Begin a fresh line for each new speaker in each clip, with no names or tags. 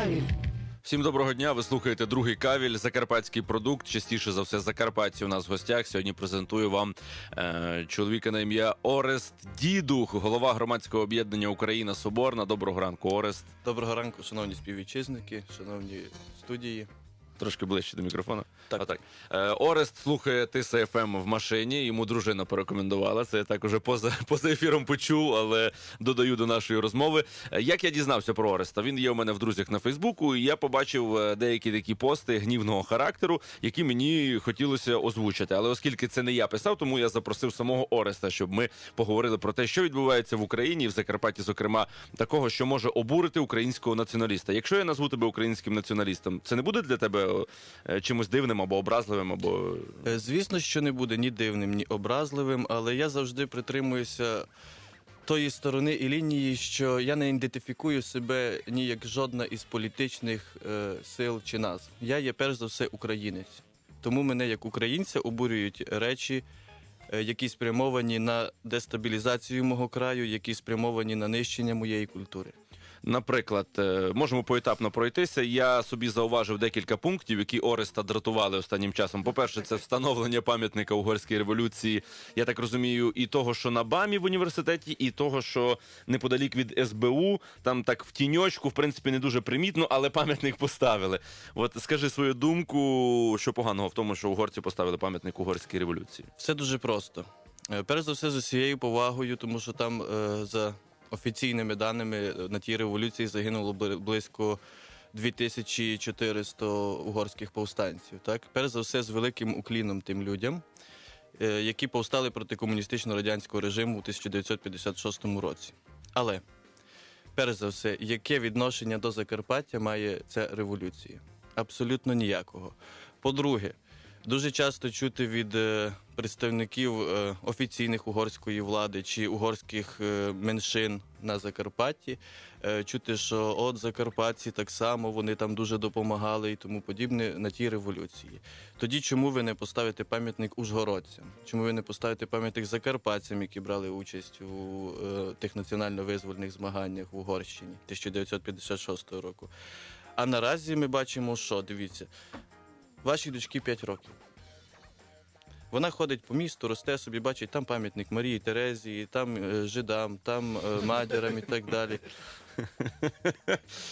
Кавіль.
Всім доброго дня. Ви слухаєте другий кавіль, закарпатський продукт. Частіше за все, закарпатці у нас в гостях. Сьогодні презентую вам е, чоловіка на ім'я Орест Дідух, голова громадського об'єднання Україна Соборна. Доброго ранку, Орест.
Доброго ранку, шановні співвітчизники, шановні студії.
Трошки ближче до мікрофона.
Так.
Отак. Е, Орест слухає Тиса ФМ в машині. Йому дружина порекомендувала. Це я так уже поза, поза ефіром почув, але додаю до нашої розмови. Е, Як я дізнався про Ореста? Він є у мене в друзях на Фейсбуку, і я побачив е, деякі такі пости гнівного характеру, які мені хотілося озвучити. Але оскільки це не я писав, тому я запросив самого Ореста, щоб ми поговорили про те, що відбувається в Україні в Закарпатті, зокрема, такого, що може обурити українського націоналіста. Якщо я назву тебе українським націоналістом, це не буде для тебе е, чимось дивним або образливим, або
Е, Звісно, що не буде ні дивним, ні образливим, але я завжди притримуюся тої сторони і лінії, що я не ідентифікую себе ні як жодна із політичних е, сил чи назв. Я є перш за все українець. Тому мене як українця обурюють речі, е, які спрямовані на дестабілізацію мого краю, які спрямовані на нищення моєї культури.
Наприклад, е, можемо поетапно пройтися. Я собі зауважив декілька пунктів, які Ореста дратували останнім часом. По-перше, це встановлення пам'ятника угорської революції. Я так розумію, і того, що на БАМі в університеті, і того, що неподалік від СБУ, там так в тіньочку, в принципі, не дуже примітно, але пам'ятник поставили. От скажи свою думку, що поганого в тому, що угорці поставили пам'ятник угорській революції.
Все дуже просто. Е, Перш за все, з усією повагою, тому що там е, за офіційними даними е, на тій революції загинуло близько 2400 угорських повстанців. Так, перш за все, з великим укліном тим людям, е, які повстали проти комуністично-радянського режиму у 1956 році. Але перш за все, яке відношення до Закарпаття має ця революція? Абсолютно ніякого. По-друге, дуже часто чути від е, представників е, офіційних угорської влади чи угорських е, меншин на Закарпатті, чути, що от закарпатці так само вони там дуже допомагали і тому подібне на тій революції. Тоді чому ви не поставите пам'ятник ужгородцям? Чому ви не поставите пам'ятник закарпатцям, які брали участь у тих національно-визвольних змаганнях в Угорщині 1956 року? А наразі ми бачимо, що дивіться, вашій дочці 5 років. Вона ходить по місту, росте собі, бачить там пам'ятник Марії Терезії, там е, жидам, там е, мадярам і так далі.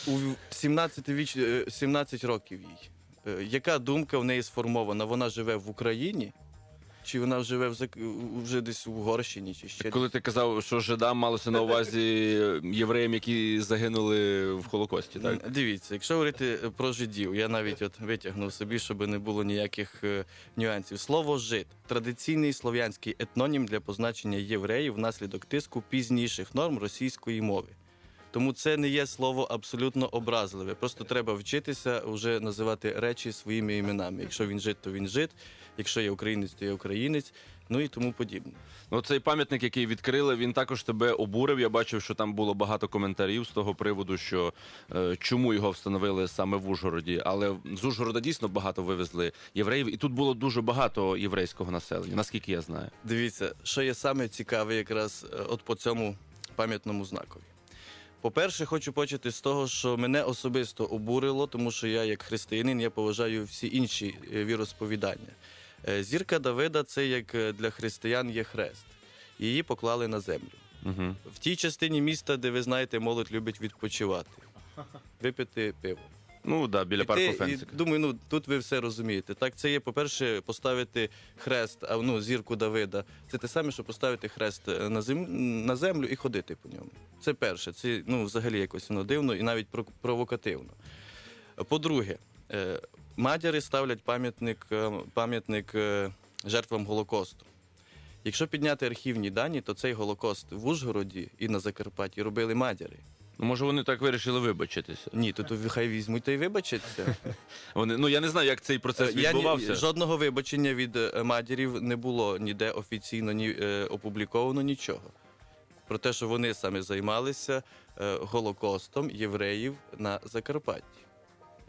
У 17, віч... е, 17 років їй. Е, Яка думка в неї сформована? Вона живе в Україні? Чи вона живе в Зак- вже десь в Угорщині, чи ще
Коли ти казав, що жидам малося на увазі євреям, які загинули в Холокості, так?
Дивіться, якщо говорити е, про жидів, я навіть от витягнув собі, щоб не було ніяких е, нюансів. Слово жид традиційний слов'янський етнонім для позначення євреїв внаслідок тиску пізніших норм російської мови. Тому це не є слово абсолютно образливе. Просто треба вчитися вже називати речі своїми іменами. Якщо він жид, то він жид. Якщо є українець, то є українець, ну і тому подібне.
Ну, цей пам'ятник, який відкрили, він також тебе обурив. Я бачив, що там було багато коментарів з того приводу, що е, чому його встановили саме в Ужгороді. Але з Ужгорода дійсно багато вивезли євреїв, і тут було дуже багато єврейського населення, наскільки я знаю.
Дивіться, що є саме цікаве якраз е, от по цьому пам'ятному знакові. По-перше, хочу почати з того, що мене особисто обурило, тому що я, як християнин, я поважаю всі інші е, віросповідання. Е, Зірка Давида це як е, для християн є хрест. Її поклали на землю.
Угу.
В тій частині міста, де ви знаєте, молодь любить відпочивати, випити пиво.
Ну да, біля парку
Іти, і, думаю, ну тут ви все розумієте. Так, це є, по-перше, поставити хрест, а ну, зірку Давида. Це те саме, що поставити хрест е, на, зем... на землю і ходити по ньому. Це перше. Це ну, взагалі якось воно дивно і навіть про- провокативно. По-друге, е, мадяри ставлять пам'ятник, е, пам'ятник жертвам Голокосту. Якщо підняти архівні дані, то цей Голокост в Ужгороді і на Закарпатті робили мадяри.
Ну, може, вони так вирішили вибачитися.
Ні, то, то хай візьмуть та й вибачаться.
Вони, ну я не знаю, як цей процес
Е, Я ні-
відбувався.
жодного вибачення від е, мадірів не було ніде офіційно ні е, опубліковано нічого. Про те, що вони саме займалися е, голокостом євреїв на Закарпатті.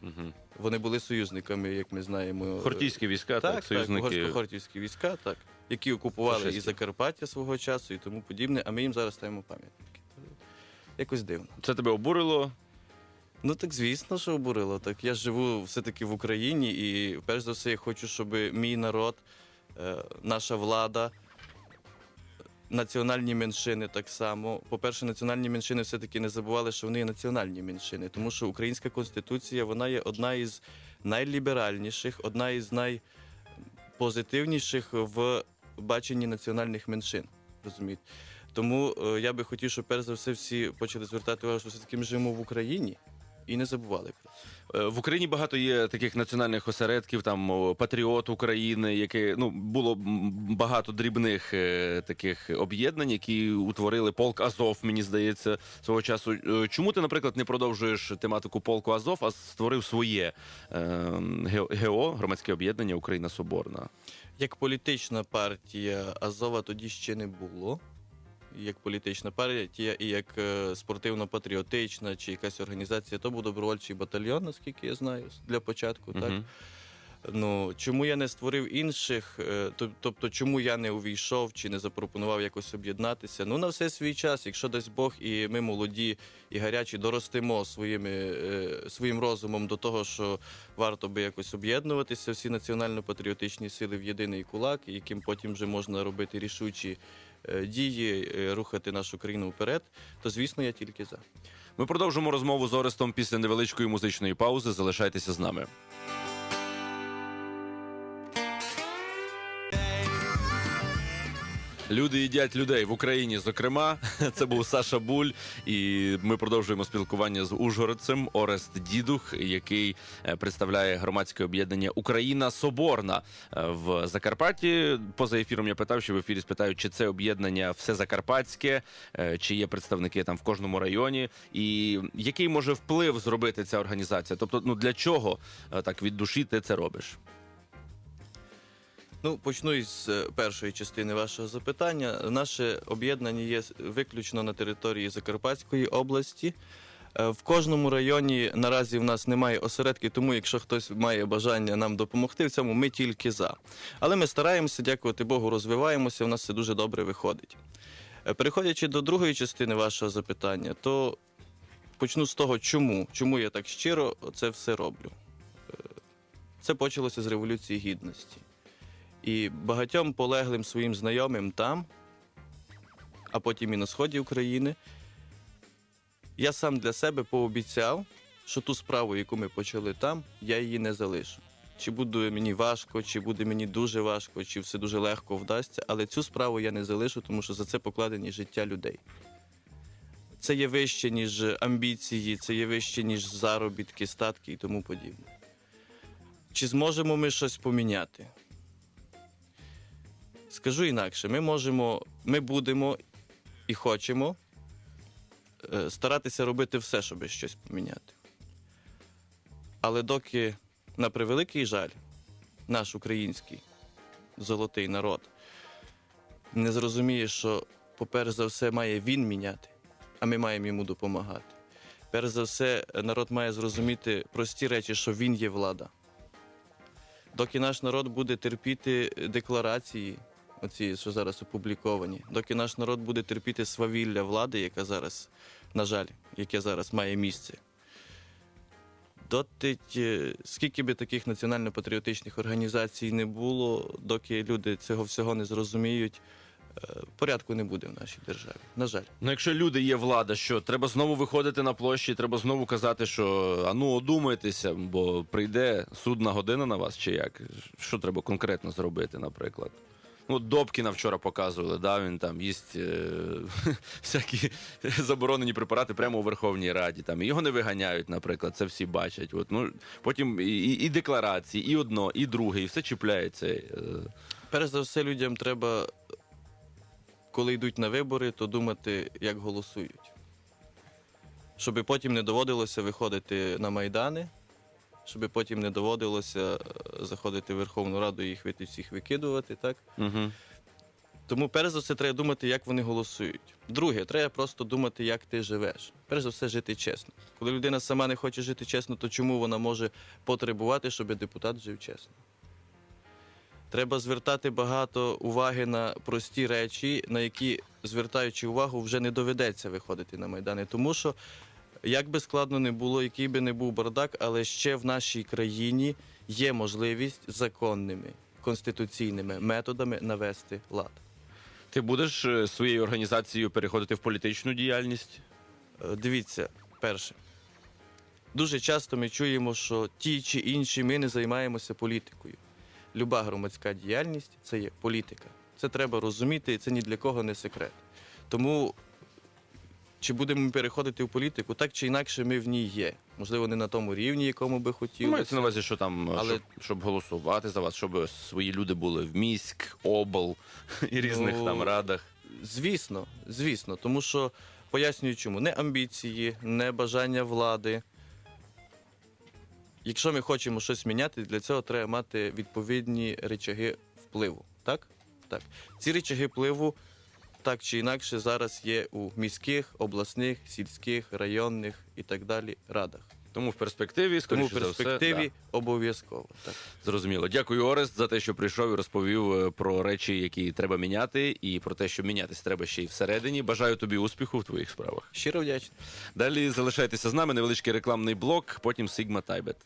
Угу.
Вони були союзниками, як ми знаємо. е,
Хортійські війська, так,
так, так,
союзники.
угорсько-хортівські війська, так, які окупували і Закарпаття свого часу, і тому подібне, а ми їм зараз ставимо пам'ятники. Якось дивно.
Це тебе обурило.
Ну так звісно, що обурило. Так я живу все-таки в Україні, і перш за все я хочу, щоб мій народ, е, наша влада, національні меншини так само. По-перше, національні меншини все-таки не забували, що вони є національні меншини, тому що українська конституція вона є одна із найліберальніших, одна із найпозитивніших в баченні національних меншин. Розумієте? Тому е, я би хотів, щоб перш за все всі почали звертати увагу, що все-таки ми живемо в Україні і не забували про це.
Е, В Україні багато є таких національних осередків, там о, Патріот України, яке ну було м, багато дрібних е, таких об'єднань, які утворили полк Азов. Мені здається, свого часу. Е, Чому ти, наприклад, не продовжуєш тематику полку Азов, а створив своє е, ге- ГО, громадське об'єднання Україна Соборна?
Як політична партія Азова тоді ще не було. Як політична партія і як е, спортивно-патріотична чи якась організація, то був добровольчий батальйон, наскільки я знаю, для початку. Так?
Мгм.
Ну чому я не створив інших? е, Тобто, чому я не увійшов чи не запропонував якось об'єднатися? Ну на все свій час, якщо дасть Бог, і ми молоді і гарячі доростемо своїми е, своїм розумом до того, що варто би якось об'єднуватися, всі національно-патріотичні сили в єдиний кулак, яким потім вже можна робити рішучі дії, е, рухати нашу країну вперед, то звісно я тільки за.
Ми продовжимо розмову з Орестом після невеличкої музичної паузи. Залишайтеся з нами. Люди їдять людей в Україні. Зокрема, це був Саша Буль, і ми продовжуємо спілкування з Ужгородцем Орест Дідух, який е, представляє громадське об'єднання Україна Соборна е, в Закарпатті. Поза ефіром я питав, що в ефірі спитають, чи це об'єднання все закарпатське, е, чи є представники там в кожному районі, і який може вплив зробити ця організація? Тобто, ну для чого так від душі ти це робиш?
Ну, почну із е, першої частини вашого запитання. Наше об'єднання є виключно на території Закарпатської області. Е, В кожному районі наразі в нас немає осередків, тому якщо хтось має бажання нам допомогти в цьому, ми тільки за. Але ми стараємося, дякувати Богу, розвиваємося. У нас все дуже добре виходить. Е, Переходячи до другої частини вашого запитання, то почну з того, чому, чому я так щиро це все роблю. Це почалося з Революції Гідності. І багатьом полеглим своїм знайомим там, а потім і на сході України, я сам для себе пообіцяв, що ту справу, яку ми почали там, я її не залишу. Чи буде мені важко, чи буде мені дуже важко, чи все дуже легко вдасться, але цю справу я не залишу, тому що за це покладені життя людей. Це є вище, ніж амбіції, це є вище, ніж заробітки, статки і тому подібне. Чи зможемо ми щось поміняти? Скажу інакше, ми можемо, ми будемо і хочемо е, старатися робити все, щоб щось поміняти. Але доки, на превеликий жаль, наш український золотий народ не зрозуміє, що, поперш за все, має він міняти, а ми маємо йому допомагати. Перш за все, народ має зрозуміти прості речі, що він є влада. Доки наш народ буде терпіти декларації, оці, що зараз опубліковані, доки наш народ буде терпіти свавілля влади, яка зараз, на жаль, яке зараз має місце. Дотить, е, скільки би таких національно-патріотичних організацій не було, доки люди цього всього не зрозуміють, е, порядку не буде в нашій державі. На жаль.
Ну, якщо люди є влада, що треба знову виходити на площі, треба знову казати, що а ну одумайтеся, бо прийде судна година на вас, чи як? Що треба конкретно зробити, наприклад? Ну, Добкіна вчора показували, да, він там їсть е, всякі заборонені препарати прямо у Верховній Раді. Там його не виганяють, наприклад, це всі бачать. От, ну, потім і, і, і декларації, і одно, і друге, і все чіпляється. Е,
Перш за все, людям треба, коли йдуть на вибори, то думати, як голосують. Щоб потім не доводилося виходити на майдани, щоб потім не доводилося е, заходити в Верховну Раду і їх вити всіх викидувати. Так?
угу.
Тому перш за все треба думати, як вони голосують. Друге, треба просто думати, як ти живеш. Перш за все, жити чесно. Коли людина сама не хоче жити чесно, то чому вона може потребувати, щоб депутат жив чесно? Треба звертати багато уваги на прості речі, на які, звертаючи увагу, вже не доведеться виходити на майдани. Тому що Як би складно не було, який би не був бардак, але ще в нашій країні є можливість законними конституційними методами навести лад.
Ти будеш е, своєю організацією переходити в політичну діяльність?
Е, Дивіться, перше. Дуже часто ми чуємо, що ті чи інші ми не займаємося політикою. Люба громадська діяльність це є політика. Це треба розуміти, і це ні для кого не секрет. Тому, чи будемо ми переходити в політику, так чи інакше ми в ній є. Можливо, не на тому рівні, якому би хотіли.
Мається на увазі, що там,
Але-
щоб, щоб голосувати за вас, щоб свої люди були в міськ, обл і різних
Ну,
там радах.
Звісно, звісно, тому що пояснюю чому. Не амбіції, не бажання влади. Якщо ми хочемо щось міняти, для цього треба мати відповідні речаги впливу. Так? Так. Ці речаги впливу так чи інакше зараз є у міських, обласних, сільських, районних і так далі радах.
Тому в перспективі,
Тому
скоріше
в перспективі
за все,
обов'язково. Так.
да, зрозуміло. Дякую, Орест, за те, що прийшов і розповів е, про речі, які треба міняти, і про те, що мінятись треба ще й всередині. Бажаю тобі успіху в твоїх справах.
Щиро вдячний.
Далі залишайтеся з нами. Невеличкий рекламний блок, потім Sigma Тайбет.